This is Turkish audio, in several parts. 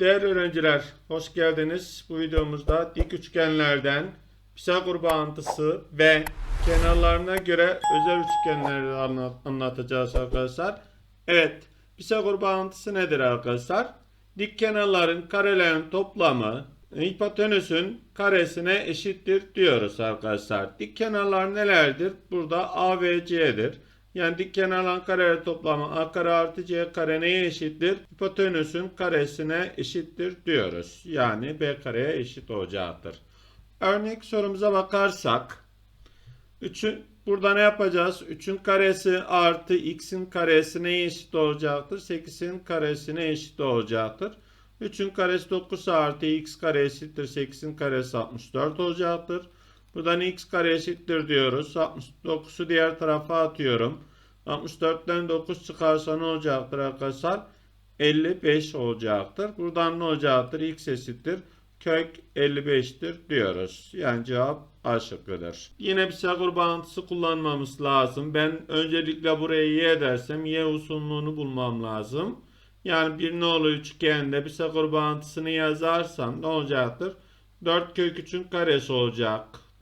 Değerli öğrenciler, hoş geldiniz. Bu videomuzda dik üçgenlerden Pisagor bağıntısı ve kenarlarına göre özel üçgenleri anlat- anlatacağız arkadaşlar. Evet, Pisagor bağıntısı nedir arkadaşlar? Dik kenarların karelerin toplamı hipotenüsün karesine eşittir diyoruz arkadaşlar. Dik kenarlar nelerdir? Burada A ve C'dir. Yani dik kenarların kareleri toplamı a kare artı c kare neye eşittir? Hipotenüsün karesine eşittir diyoruz. Yani b kareye eşit olacaktır. Örnek sorumuza bakarsak 3'ün burada ne yapacağız? 3'ün karesi artı x'in karesi neye eşit olacaktır? 8'in karesine eşit olacaktır. 3'ün karesi 9 artı x kare eşittir 8'in karesi 64 olacaktır. Buradan x kare eşittir diyoruz. 69'u diğer tarafa atıyorum. 64'ten 9 çıkarsa ne olacaktır arkadaşlar? 55 olacaktır. Buradan ne olacaktır? x eşittir. Kök 55'tir diyoruz. Yani cevap A şıkkıdır. Yine Pisagor bağıntısı kullanmamız lazım. Ben öncelikle buraya y dersem y uzunluğunu bulmam lazım. Yani bir nolu üçgende Pisagor bağıntısını yazarsam ne olacaktır? 4 kök 3'ün karesi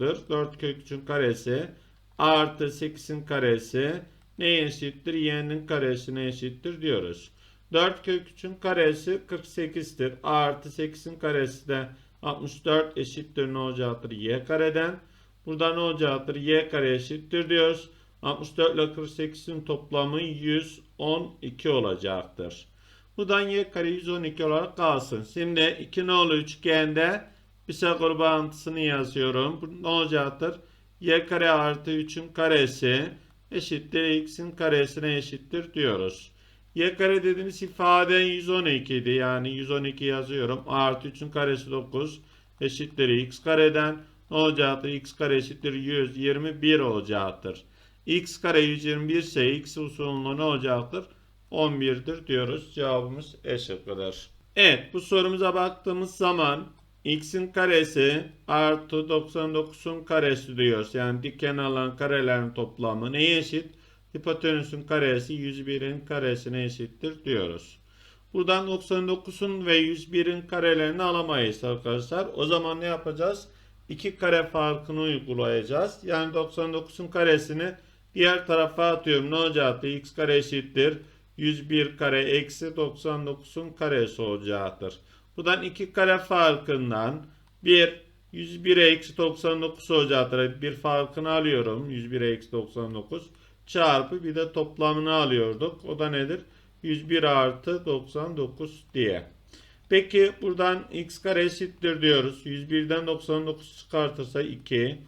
olacaktır. 4 kök 3'ün karesi artı 8'in karesi neye eşittir? Y'nin karesine eşittir diyoruz. 4 kök 3'ün karesi 48'tir. Artı 8'in karesi de 64 eşittir ne olacaktır? Y kareden. Burada ne olacaktır? Y kare eşittir diyoruz. 64 ile 48'in toplamı 112 olacaktır. Buradan y kare 112 olarak kalsın. Şimdi 2 nolu üçgende Pisagor bağıntısını yazıyorum. Bu ne olacaktır? y kare artı 3'ün karesi eşittir x'in karesine eşittir diyoruz. y kare dediğimiz ifade 112 idi. Yani 112 yazıyorum. Artı 3'ün karesi 9 eşittir x kareden. Ne olacaktır? x kare eşittir 121 olacaktır. x kare 121 ise x usulünde ne olacaktır? 11'dir diyoruz. Cevabımız E şıkkıdır. Evet bu sorumuza baktığımız zaman x'in karesi artı 99'un karesi diyoruz. Yani dik kenarların karelerin toplamı neye eşit? Hipotenüsün karesi 101'in karesine eşittir diyoruz. Buradan 99'un ve 101'in karelerini alamayız arkadaşlar. O zaman ne yapacağız? 2 kare farkını uygulayacağız. Yani 99'un karesini diğer tarafa atıyorum. Ne olacaktır? x kare eşittir. 101 kare eksi 99'un karesi olacaktır. Buradan 2 kare farkından 1 101 eksi 99 olacaktır. Bir farkını alıyorum. 101 eksi 99 çarpı bir de toplamını alıyorduk. O da nedir? 101 artı 99 diye. Peki buradan x kare eşittir diyoruz. 101'den 99 çıkartırsa 2.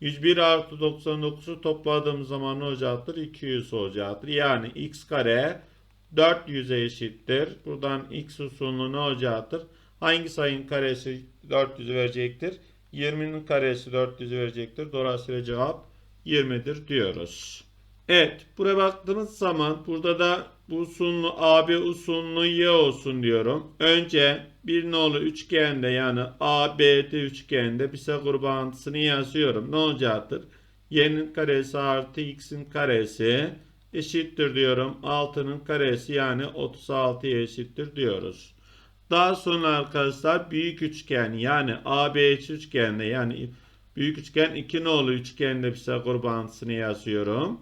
101 artı 99'u topladığımız zaman ne olacaktır? 200 olacaktır. Yani x kare 400'e eşittir. Buradan x usulü ne olacaktır? Hangi sayının karesi 400 verecektir? 20'nin karesi 400 verecektir. Dolayısıyla cevap 20'dir diyoruz. Evet, buraya baktığımız zaman burada da bu usulü AB usulü y olsun diyorum. Önce bir nolu üçgende yani ABD üçgende Pisagor bağıntısını yazıyorum. Ne olacaktır? Y'nin karesi artı x'in karesi eşittir diyorum. 6'nın karesi yani 36'ya eşittir diyoruz. Daha sonra arkadaşlar büyük üçgen yani ABC üçgende yani büyük üçgen 2 nolu üçgende Pisagor bağıntısını yazıyorum.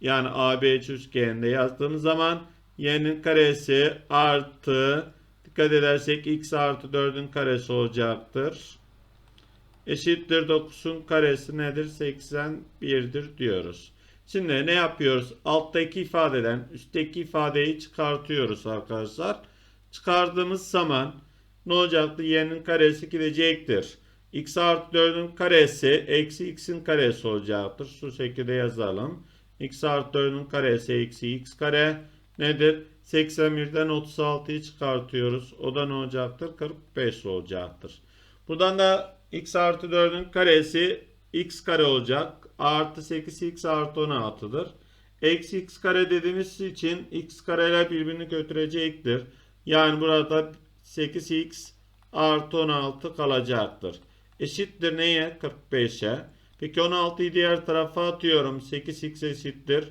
Yani ABC üçgeninde yazdığımız zaman y'nin karesi artı dikkat edersek x artı 4'ün karesi olacaktır. Eşittir 9'un karesi nedir? 81'dir diyoruz. Şimdi ne yapıyoruz? Alttaki ifadeden üstteki ifadeyi çıkartıyoruz arkadaşlar. Çıkardığımız zaman ne olacaktı? y'nin karesi gidecektir. x artı 4'ün karesi eksi x'in karesi olacaktır. Şu şekilde yazalım x artı 4'ün karesi eksi x kare nedir? 81'den 36'yı çıkartıyoruz. O da ne olacaktır? 45 olacaktır. Buradan da x artı 4'ün karesi x kare olacak. Artı 8x artı 16'dır. Eksi x kare dediğimiz için x kareler birbirini götürecektir. Yani burada 8x artı 16 kalacaktır. Eşittir neye? 45'e. Peki 16'yı diğer tarafa atıyorum. 8x eşittir.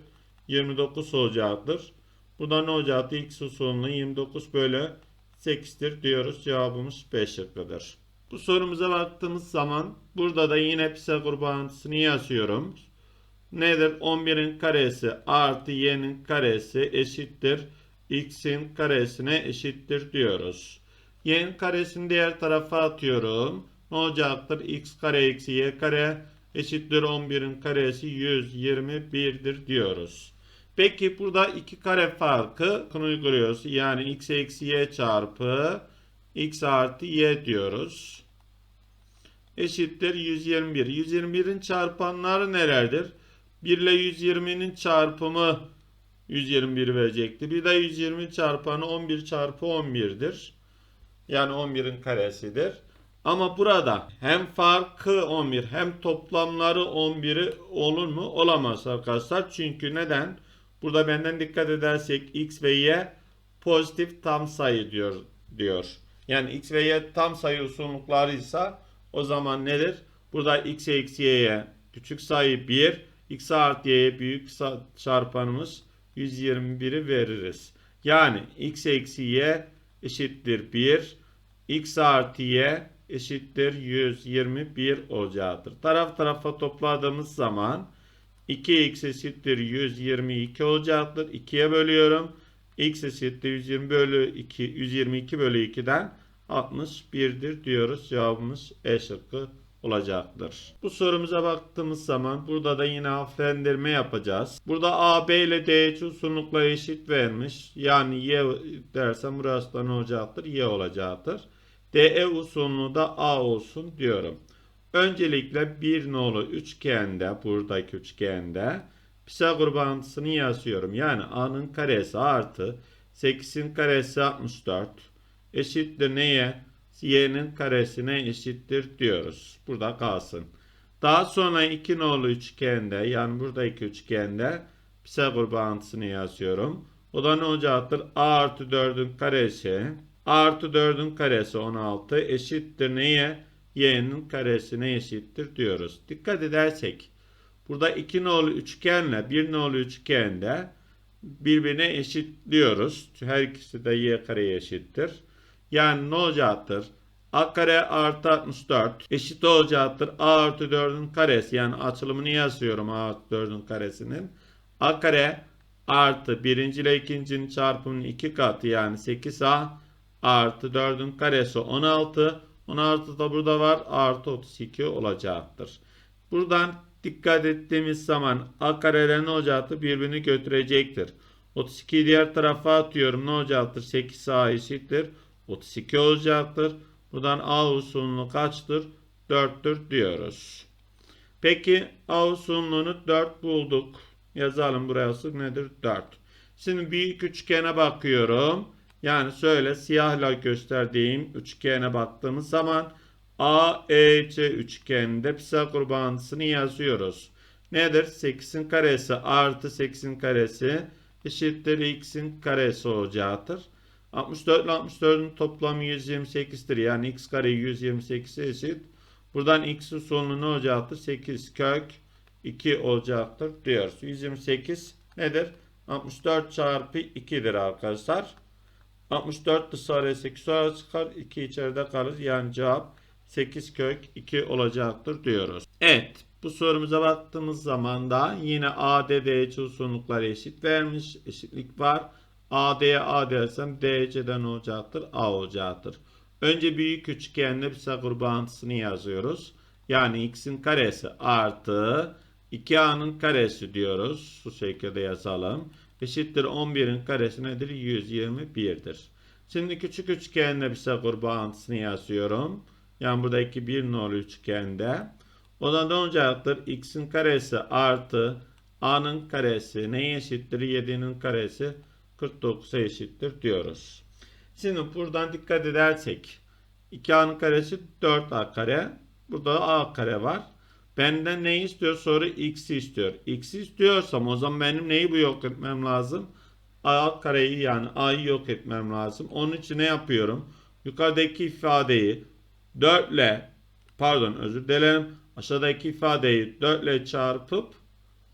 29 olacaktır. Bu da ne olacaktı? X usulünü 29 bölü 8'tir diyoruz. Cevabımız B şıkkıdır. Bu sorumuza baktığımız zaman burada da yine Pisagor bağıntısını yazıyorum. Nedir? 11'in karesi artı y'nin karesi eşittir. x'in karesine eşittir diyoruz. y'nin karesini diğer tarafa atıyorum. Ne olacaktır? x kare eksi y kare eşittir 11'in karesi 121'dir diyoruz. Peki burada iki kare farkı uyguluyoruz. Yani x eksi y çarpı x artı y diyoruz. Eşittir 121. 121'in çarpanları nelerdir? 1 ile 120'nin çarpımı 121 verecekti. Bir de 120 çarpanı 11 çarpı 11'dir. Yani 11'in karesidir. Ama burada hem farkı 11 hem toplamları 11'i olur mu? Olamaz arkadaşlar. Çünkü neden? Burada benden dikkat edersek x ve y pozitif tam sayı diyor diyor. Yani x ve y tam sayı uzunluklarıysa o zaman nedir? Burada x eksi y'ye küçük sayı 1, x artı y'ye büyük çarpanımız 121'i veririz. Yani x eksi y eşittir 1, x artı y eşittir 121 olacaktır. Taraf tarafa topladığımız zaman 2x eşittir 122 olacaktır. 2'ye bölüyorum. X eşittir 120 bölü 2, 122 bölü 2'den 61'dir diyoruz. Cevabımız E şıkkı olacaktır. Bu sorumuza baktığımız zaman burada da yine harflendirme yapacağız. Burada A, B ile D uzunlukları eşit vermiş. Yani Y dersem burası da ne olacaktır? Y olacaktır. DE uzunluğu da A olsun diyorum. Öncelikle bir nolu üçgende, buradaki üçgende Pisagor bağıntısını yazıyorum. Yani A'nın karesi artı 8'in karesi 64 eşittir neye? Y'nin karesine eşittir diyoruz. Burada kalsın. Daha sonra iki nolu üçgende yani buradaki üçgende Pisagor bağıntısını yazıyorum. O da ne olacaktır? A artı 4'ün karesi A artı 4'ün karesi 16 eşittir neye? Y'nin karesine eşittir diyoruz. Dikkat edersek burada iki nolu üçgenle bir nolu üçgende birbirine eşitliyoruz. Her ikisi de y kareye eşittir. Yani ne olacaktır? A kare artı 64 eşit olacaktır. A artı 4'ün karesi yani açılımını yazıyorum A artı 4'ün karesinin. A kare artı birinci ile ikincinin çarpımının iki katı yani 8A artı 4'ün karesi 16. 16 da burada var. Artı 32 olacaktır. Buradan dikkat ettiğimiz zaman A kareler ne olacaktır? Birbirini götürecektir. 32'yi diğer tarafa atıyorum. Ne olacaktır? 8A eşittir. 32 olacaktır. Buradan A uzunluğu kaçtır? 4'tür diyoruz. Peki A uzunluğunu 4 bulduk. Yazalım burası nedir? 4. Şimdi büyük üçgene bakıyorum. Yani şöyle siyahla gösterdiğim üçgene baktığımız zaman AEC üçgeninde Pisagor bağıntısını yazıyoruz. Nedir? 8'in karesi artı 8'in karesi eşittir x'in karesi olacaktır. 64 ile 64'ün toplamı 128'tir. Yani x kare 128 eşit. Buradan x'in sonu ne olacaktır? 8 kök 2 olacaktır diyoruz. 128 nedir? 64 çarpı 2'dir arkadaşlar. 64 dışarıya 8 sonra çıkar. 2 içeride kalır. Yani cevap 8 kök 2 olacaktır diyoruz. Evet. Bu sorumuza baktığımız zaman da yine ADD uzunlukları eşit vermiş. Eşitlik var. AD'ye A dersem DC'den olacaktır. A olacaktır. Önce büyük üçgende Pisagor bağıntısını yazıyoruz. Yani x'in karesi artı 2a'nın karesi diyoruz. Bu şekilde yazalım. Eşittir 11'in karesi nedir? 121'dir. Şimdi küçük üçgende Pisagor bağıntısını yazıyorum. Yani buradaki bir nolu üçgende. O da ne olacaktır? x'in karesi artı a'nın karesi neye eşittir? 7'nin karesi 49'a eşittir diyoruz. Şimdi buradan dikkat edersek 2a'nın karesi 4a kare. Burada a kare var. Benden ne istiyor? Soru x'i istiyor. X'i istiyorsam o zaman benim neyi bu yok etmem lazım? A kareyi yani a'yı yok etmem lazım. Onun için ne yapıyorum? Yukarıdaki ifadeyi 4 ile pardon özür dilerim. Aşağıdaki ifadeyi 4 ile çarpıp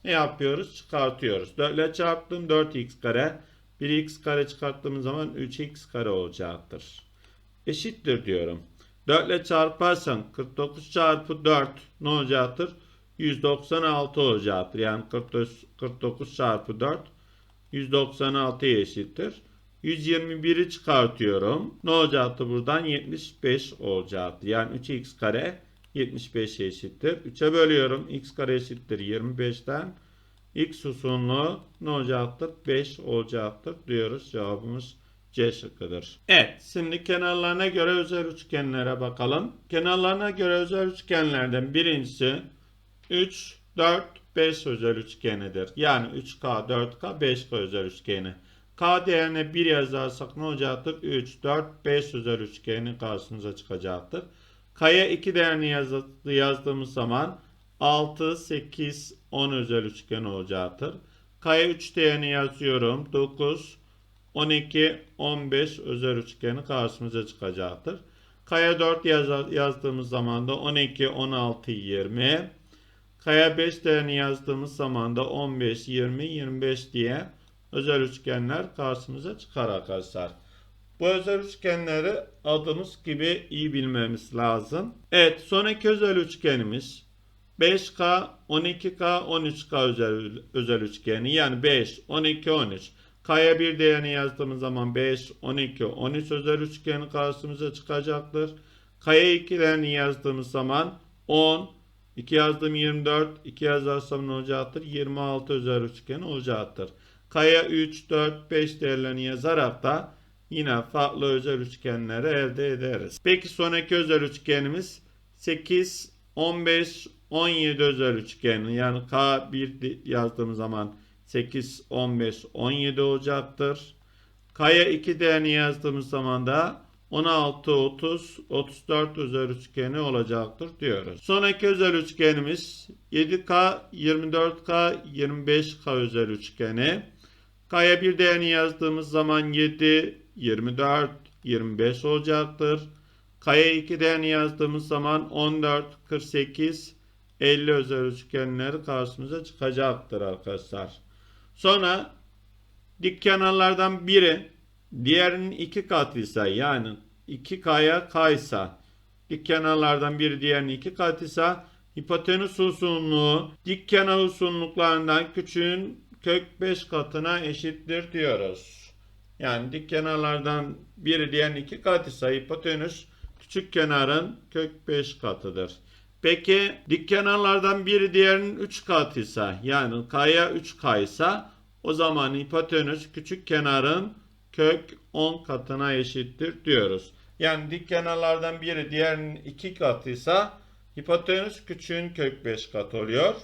ne yapıyoruz? Çıkartıyoruz. 4 ile çarptım 4x kare. 1x kare çıkarttığımız zaman 3x kare olacaktır. eşittir diyorum. 4 ile çarparsan 49 çarpı 4 ne olacaktır? 196 olacaktır. Yani 49, 49 çarpı 4 196'ya eşittir. 121'i çıkartıyorum. Ne olacaktı buradan? 75 olacaktı. Yani 3x kare 75'e eşittir. 3'e bölüyorum. x kare eşittir 25'ten. x uzunluğu ne olacaktır? 5 olacaktır diyoruz. Cevabımız C şıkkıdır. Evet. Şimdi kenarlarına göre özel üçgenlere bakalım. Kenarlarına göre özel üçgenlerden birincisi 3, 4, 5 özel üçgenidir. Yani 3K, 4K, 5K özel üçgeni. K değerine 1 yazarsak ne olacaktır? 3, 4, 5 özel üçgeni karşımıza çıkacaktır. K'ya 2 değerini yaz yazdığımız zaman 6, 8, 10 özel üçgen olacaktır. K'ya 3 değerini yazıyorum. 9, 12, 15 özel üçgeni karşımıza çıkacaktır. K'ya 4 yaz yazdığımız zaman da 12, 16, 20. K'ya 5 değerini yazdığımız zaman da 15, 20, 25 diye özel üçgenler karşımıza çıkar arkadaşlar. Bu özel üçgenleri adımız gibi iyi bilmemiz lazım. Evet sonraki özel üçgenimiz 5K, 12K, 13K özel, özel üçgeni. Yani 5, 12, 13. K'ya bir değerini yazdığımız zaman 5, 12, 13 özel üçgeni karşımıza çıkacaktır. K'ya 2 değerini yazdığımız zaman 10, 2 yazdım 24, 2 yazarsam ne olacaktır? 26 özel üçgen olacaktır. K'ya 3, 4, 5 değerlerini yazarak da yine farklı özel üçgenleri elde ederiz. Peki sonraki özel üçgenimiz 8, 15, 17 özel üçgeni. Yani K1 yazdığımız zaman 8, 15, 17 olacaktır. K'ya 2 değerini yazdığımız zaman da 16, 30, 34 özel üçgeni olacaktır diyoruz. Sonraki özel üçgenimiz 7K, 24K, 25K özel üçgeni. K'ya bir değerini yazdığımız zaman 7, 24, 25 olacaktır. K'ya 2 değerini yazdığımız zaman 14, 48, 50 özel üçgenleri karşımıza çıkacaktır arkadaşlar. Sonra dik kenarlardan biri diğerinin iki katıysa yani 2K'ya K ise dik kenarlardan biri diğerinin iki katıysa hipotenüs uzunluğu dik kenar uzunluklarından küçüğün kök 5 katına eşittir diyoruz. Yani dik kenarlardan biri diğerinin iki katıysa hipotenüs küçük kenarın kök 5 katıdır. Peki dik kenarlardan biri diğerinin 3 katıysa yani K'ya 3K ise o zaman hipotenüs küçük kenarın kök 10 katına eşittir diyoruz. Yani dik kenarlardan biri diğerinin 2 katıysa hipotenüs küçüğün kök 5 kat oluyor.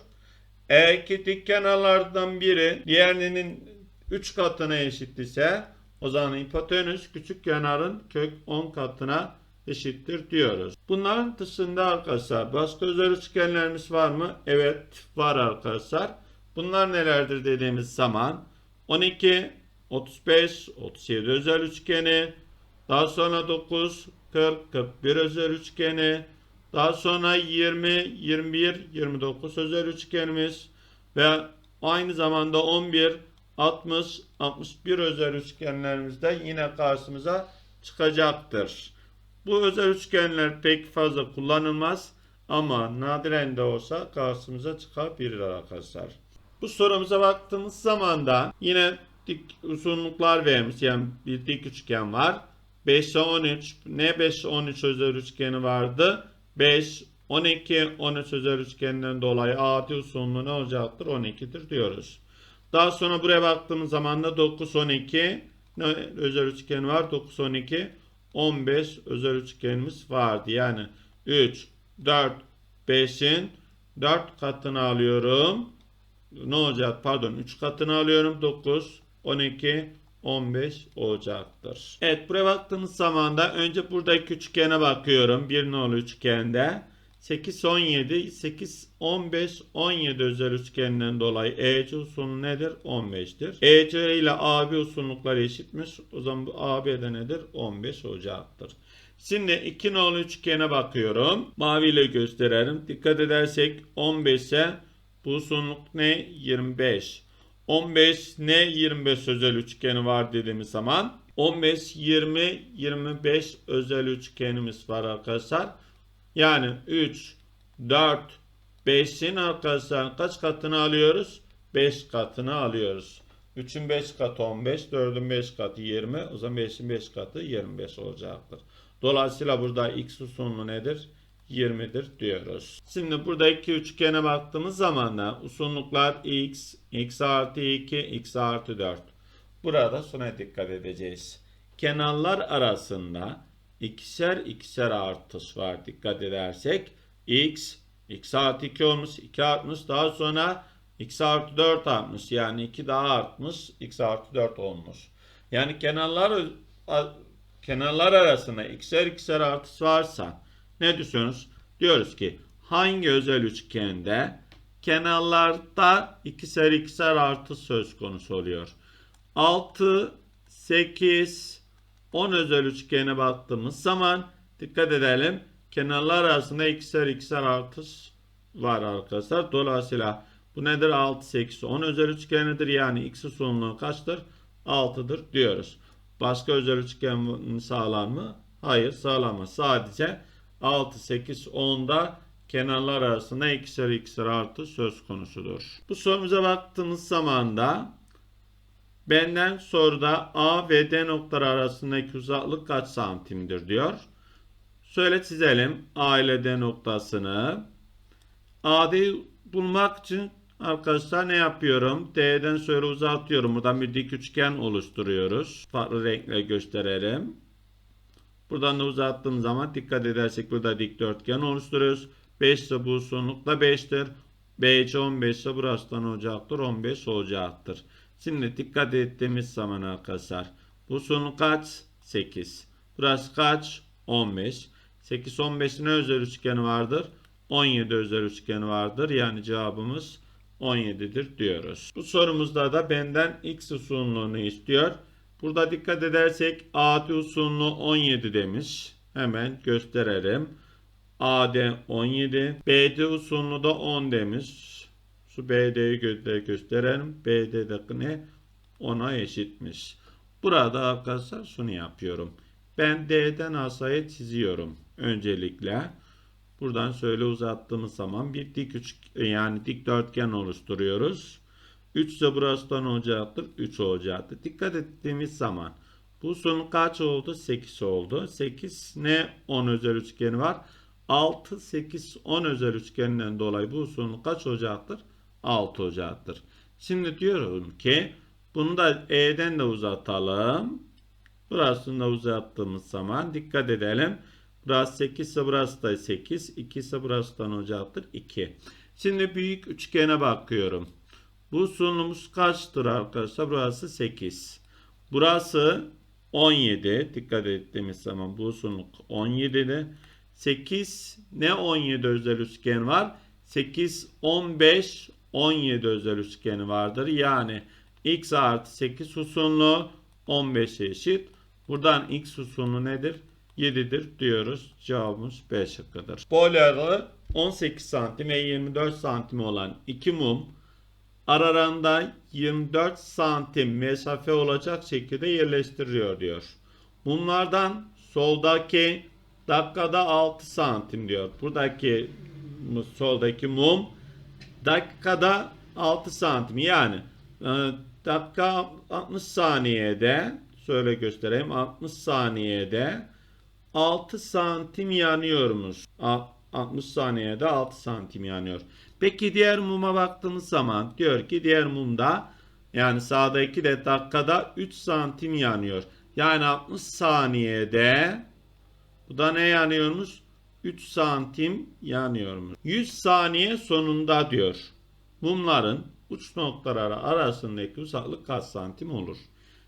Eğer ki dik kenarlardan biri diğerinin 3 katına eşit ise o zaman hipotenüs küçük kenarın kök 10 katına eşittir diyoruz. Bunların dışında arkadaşlar başka özel üçgenlerimiz var mı? Evet var arkadaşlar. Bunlar nelerdir dediğimiz zaman 12, 35, 37 özel üçgeni, daha sonra 9, 40, 41 özel üçgeni, daha sonra 20, 21, 29 özel üçgenimiz ve aynı zamanda 11, 60, 61 özel üçgenlerimiz de yine karşımıza çıkacaktır. Bu özel üçgenler pek fazla kullanılmaz ama nadiren de olsa karşımıza çıkabilir arkadaşlar. Bu sorumuza baktığımız zaman da yine dik uzunluklar vermiş. Yani bir dik üçgen var. 5'e 13. Ne 5 13 özel üçgeni vardı? 5 12 13 özel üçgeninden dolayı adi uzunluğu ne olacaktır? 12'dir diyoruz. Daha sonra buraya baktığımız zaman da 9 12 ne özel üçgen var? 9 12 15 özel üçgenimiz vardı. Yani 3 4 5'in 4 katını alıyorum. Ne olacak? Pardon 3 katını alıyorum. 9 12 15 olacaktır. Evet buraya baktığımız zaman da önce buradaki üçgene bakıyorum. Bir nolu üçgende. 8 17 8 15 17 özel üçgeninden dolayı EC uzunluğu nedir? 15'tir. EC ile AB uzunlukları eşitmiş. O zaman bu AB'de nedir? 15 olacaktır. Şimdi iki nolu üçgene bakıyorum. Mavi ile gösterelim. Dikkat edersek 15'e bu uzunluk ne? 25. 15 ne 25 özel üçgeni var dediğimiz zaman 15, 20, 25 özel üçgenimiz var arkadaşlar. Yani 3, 4, 5'in arkadaşlar kaç katını alıyoruz? 5 katını alıyoruz. 3'ün 5 katı 15, 4'ün 5 katı 20. O zaman 5'in 5 katı 25 olacaktır. Dolayısıyla burada x usulü nedir? 20'dir diyoruz. Şimdi burada iki üçgene baktığımız zaman da uzunluklar x, x artı 2, x artı 4. Burada şuna dikkat edeceğiz. Kenarlar arasında ikişer ikişer artış var dikkat edersek. x, x artı 2 olmuş, 2 artmış. Daha sonra x artı 4 artmış. Yani 2 daha artmış, x artı 4 olmuş. Yani kenarlar kenarlar arasında ikişer ikişer artış varsa ne düşünüyoruz? Diyoruz ki hangi özel üçgende kenarlarda ikişer ikişer artış söz konusu oluyor. 6, 8, 10 özel üçgene baktığımız zaman dikkat edelim. Kenarlar arasında ikişer ikişer artış var arkadaşlar. Dolayısıyla bu nedir? 6, 8, 10 özel üçgenidir. Yani x uzunluğu kaçtır? 6'dır diyoruz. Başka özel üçgen sağlar mı? Hayır sağlamaz. Sadece 6, 8, 10'da kenarlar arasında ikişer ikişer artı söz konusudur. Bu sorumuza baktığımız zaman da benden soruda A ve D noktaları arasındaki uzaklık kaç santimdir diyor. Şöyle çizelim A ile D noktasını. AD'yi bulmak için arkadaşlar ne yapıyorum? D'den şöyle uzatıyorum. Buradan bir dik üçgen oluşturuyoruz. Farklı renkle gösterelim. Buradan da uzattığım zaman dikkat edersek burada dikdörtgen oluşturuyoruz. 5 ise bu uzunlukla 5'tir. BC 15 ise burasından olacaktır. 15 olacaktır. Şimdi dikkat ettiğimiz zaman arkadaşlar. Bu uzunluk kaç? 8. Burası kaç? 15. 8 15'in ne özel üçgeni vardır? 17 özel üçgeni vardır. Yani cevabımız 17'dir diyoruz. Bu sorumuzda da benden x uzunluğunu istiyor. Burada dikkat edersek AD uzunluğu 17 demiş. Hemen gösterelim. AD 17. BD uzunluğu da 10 demiş. Şu BD'yi gö gösterelim. BD de ne? 10'a eşitmiş. Burada arkadaşlar şunu yapıyorum. Ben D'den asayı çiziyorum. Öncelikle. Buradan şöyle uzattığımız zaman bir dik üç yani dikdörtgen oluşturuyoruz. 3 ise burasından olacaktır. 3 olacaktır. Dikkat ettiğimiz zaman bu son kaç oldu? 8 oldu. 8 ne 10 özel üçgeni var? 6, 8, 10 özel üçgeninden dolayı bu son kaç olacaktır? 6 olacaktır. Şimdi diyorum ki bunu da E'den de uzatalım. Burasını da uzattığımız zaman dikkat edelim. Burası 8 ise burası da 8. 2 ise burasından olacaktır. 2. Şimdi büyük üçgene bakıyorum. Bu uzunluğumuz kaçtır arkadaşlar? Burası 8. Burası 17. Dikkat ettiğimiz zaman bu uzunluk 17'de. 8 ne 17 özel üçgen var? 8, 15, 17 özel üçgeni vardır. Yani x artı 8 uzunluğu 15'e eşit. Buradan x uzunluğu nedir? 7'dir diyoruz. Cevabımız B şıkkıdır. Boyları 18 santim ve 24 santim olan iki mum aralarında 24 santim mesafe olacak şekilde yerleştiriliyor diyor. Mumlardan soldaki dakikada 6 santim diyor. Buradaki soldaki mum dakikada 6 santim yani e, dakika 60 saniyede şöyle göstereyim 60 saniyede 6 santim yanıyormuş. 60 saniyede 6 santim yanıyor. Peki diğer muma baktığımız zaman diyor ki diğer mumda yani sağdaki de dakikada 3 santim yanıyor. Yani 60 saniyede bu da ne yanıyormuş? 3 santim yanıyormuş. 100 saniye sonunda diyor. Mumların uç noktaları arasındaki uzaklık kaç santim olur?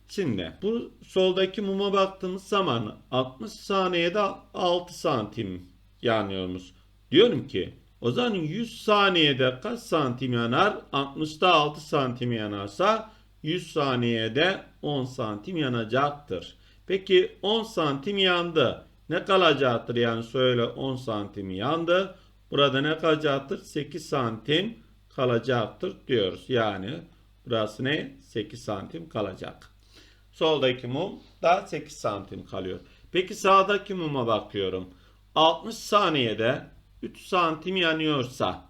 Şimdi bu soldaki muma baktığımız zaman 60 saniyede 6 santim yanıyormuş. Diyorum ki o zaman 100 saniyede kaç santim yanar? 60'da 6 santim yanarsa 100 saniyede 10 santim yanacaktır. Peki 10 santim yandı. Ne kalacaktır yani söyle 10 santim yandı. Burada ne kalacaktır? 8 santim kalacaktır diyoruz. Yani burası ne? 8 santim kalacak. Soldaki mum da 8 santim kalıyor. Peki sağdaki muma bakıyorum. 60 saniyede 3 santim yanıyorsa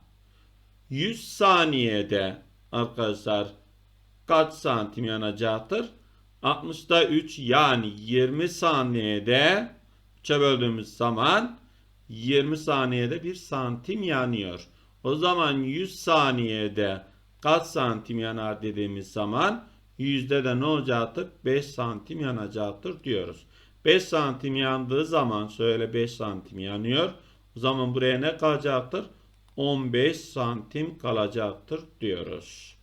100 saniyede arkadaşlar kaç santim yanacaktır? 60'da 3 yani 20 saniyede 3'e böldüğümüz zaman 20 saniyede 1 santim yanıyor. O zaman 100 saniyede kaç santim yanar dediğimiz zaman yüzde de ne olacaktır? 5 santim yanacaktır diyoruz. 5 santim yandığı zaman şöyle 5 santim yanıyor. O zaman buraya ne kalacaktır? 15 santim kalacaktır diyoruz.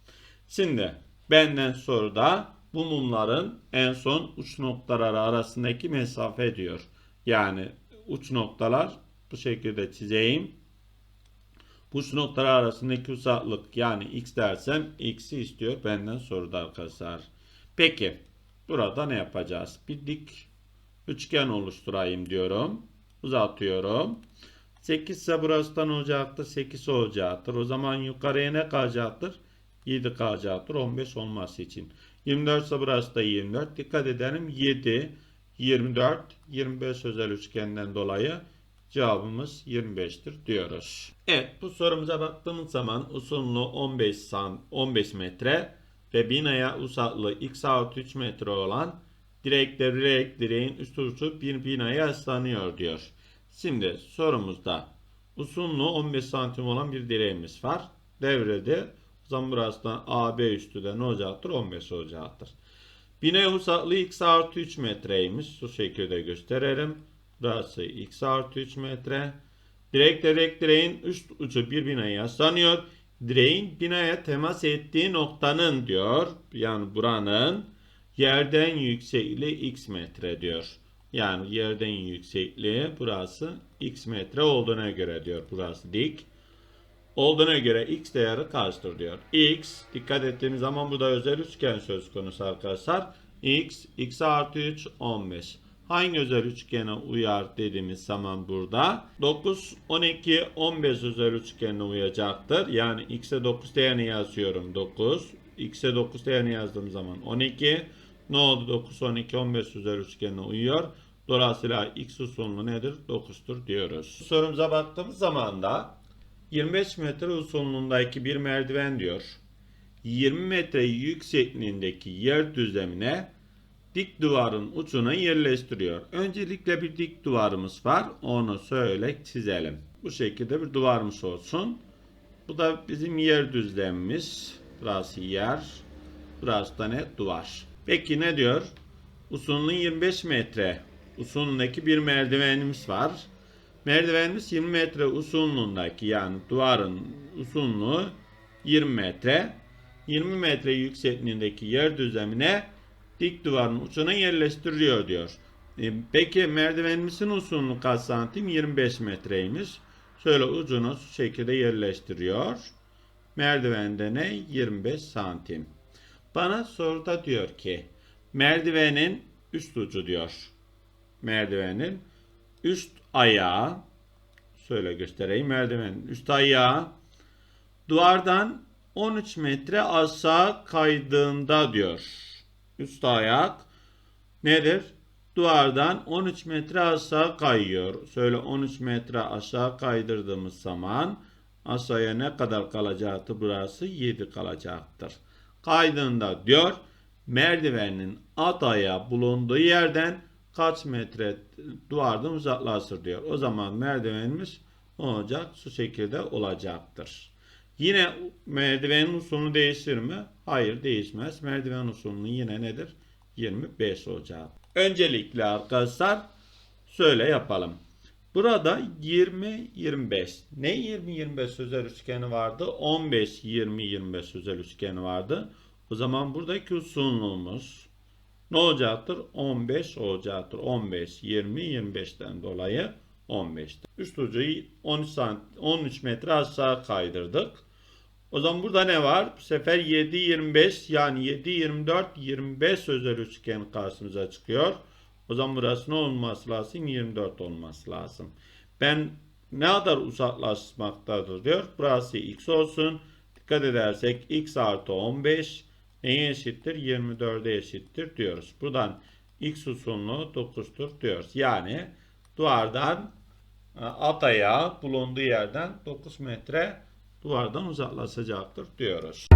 Şimdi benden soruda bu mumların en son uç noktaları arasındaki mesafe diyor. Yani uç noktalar bu şekilde çizeyim. Bu uç noktalar arasındaki uzaklık yani x dersem x'i istiyor benden soruda arkadaşlar. Peki burada ne yapacağız? Bir dik üçgen oluşturayım diyorum. Uzatıyorum. 8 ise burası olacaktır? 8 olacaktır. O zaman yukarıya ne kalacaktır? 7 kalacaktır 15 olması için. 24 ise burası da 24. Dikkat edelim 7, 24, 25 özel üçgenden dolayı cevabımız 25'tir diyoruz. Evet bu sorumuza baktığımız zaman uzunluğu 15 san 15 metre ve binaya uzaklığı x artı 3 metre olan direkler direk direğin üst ucu bir binaya ıslanıyor diyor. Şimdi sorumuzda uzunluğu 15 santim olan bir direğimiz var. Devrede o zaman burası da AB üstü de ne olacaktır? 15 olacaktır. Bina uzaklığı x artı 3 metreymiş. Şu şekilde gösterelim. Burası x artı 3 metre. Direk direk direğin üst ucu bir binaya yaslanıyor. Direğin binaya temas ettiği noktanın diyor. Yani buranın yerden yüksekliği x metre diyor. Yani yerden yüksekliği burası x metre olduğuna göre diyor. Burası dik. Olduğuna göre x değeri kaçtır diyor. x dikkat ettiğimiz zaman bu da özel üçgen söz konusu arkadaşlar. x x artı 3 15. Hangi özel üçgene uyar dediğimiz zaman burada 9, 12, 15 özel üçgenine uyacaktır. Yani x'e 9 değerini yazıyorum 9. x'e 9 değerini yazdığım zaman 12. Ne oldu 9, 12, 15 özel üçgenine uyuyor. Dolayısıyla x uzunluğu nedir? 9'tur diyoruz. Sorumuza baktığımız zaman da 25 metre uzunluğundaki bir merdiven diyor. 20 metre yüksekliğindeki yer düzlemine dik duvarın ucuna yerleştiriyor. Öncelikle bir dik duvarımız var. Onu söyle çizelim. Bu şekilde bir duvarımız olsun. Bu da bizim yer düzlemimiz. Burası yer. Burası da ne? Duvar. Peki ne diyor? Uzunluğu 25 metre. Uzunluğundaki bir merdivenimiz var. Merdivenimiz 20 metre uzunluğundaki yani duvarın uzunluğu 20 metre. 20 metre yüksekliğindeki yer düzlemine dik duvarın ucuna yerleştiriliyor diyor. E, Peki merdivenimizin uzunluğu kaç santim? 25 metreymiş. Şöyle ucunu şu şekilde yerleştiriyor. Merdivende ne? 25 santim. Bana soruda diyor ki merdivenin üst ucu diyor. Merdivenin üst ayağı şöyle göstereyim merdivenin üst ayağı duvardan 13 metre aşağı kaydığında diyor. Üst ayak nedir? Duvardan 13 metre aşağı kayıyor. Şöyle 13 metre aşağı kaydırdığımız zaman aşağıya ne kadar kalacaktı? Burası 7 kalacaktır. Kaydığında diyor merdivenin alt ayağı bulunduğu yerden kaç metre duvardan uzaklaşır diyor. O zaman merdivenimiz ne olacak? Şu şekilde olacaktır. Yine merdivenin uzunluğu değişir mi? Hayır değişmez. Merdiven uzunluğu yine nedir? 25 olacak. Öncelikle arkadaşlar şöyle yapalım. Burada 20-25. Ne 20-25 özel üçgeni vardı? 15-20-25 özel üçgeni vardı. O zaman buradaki uzunluğumuz ne olacaktır? 15 olacaktır. 15, 20, 25'ten dolayı 15'ti. Üst ucu 13, sant 13 metre aşağı kaydırdık. O zaman burada ne var? Bu sefer 7, 25 yani 7, 24, 25 özel üçgen karşımıza çıkıyor. O zaman burası ne olması lazım? 24 olması lazım. Ben ne kadar uzaklaşmaktadır diyor. Burası x olsun. Dikkat edersek x artı 15 neye eşittir? 24'e eşittir diyoruz. Buradan x uzunluğu 9'tur diyoruz. Yani duvardan e, at ayağı bulunduğu yerden 9 metre duvardan uzaklaşacaktır diyoruz.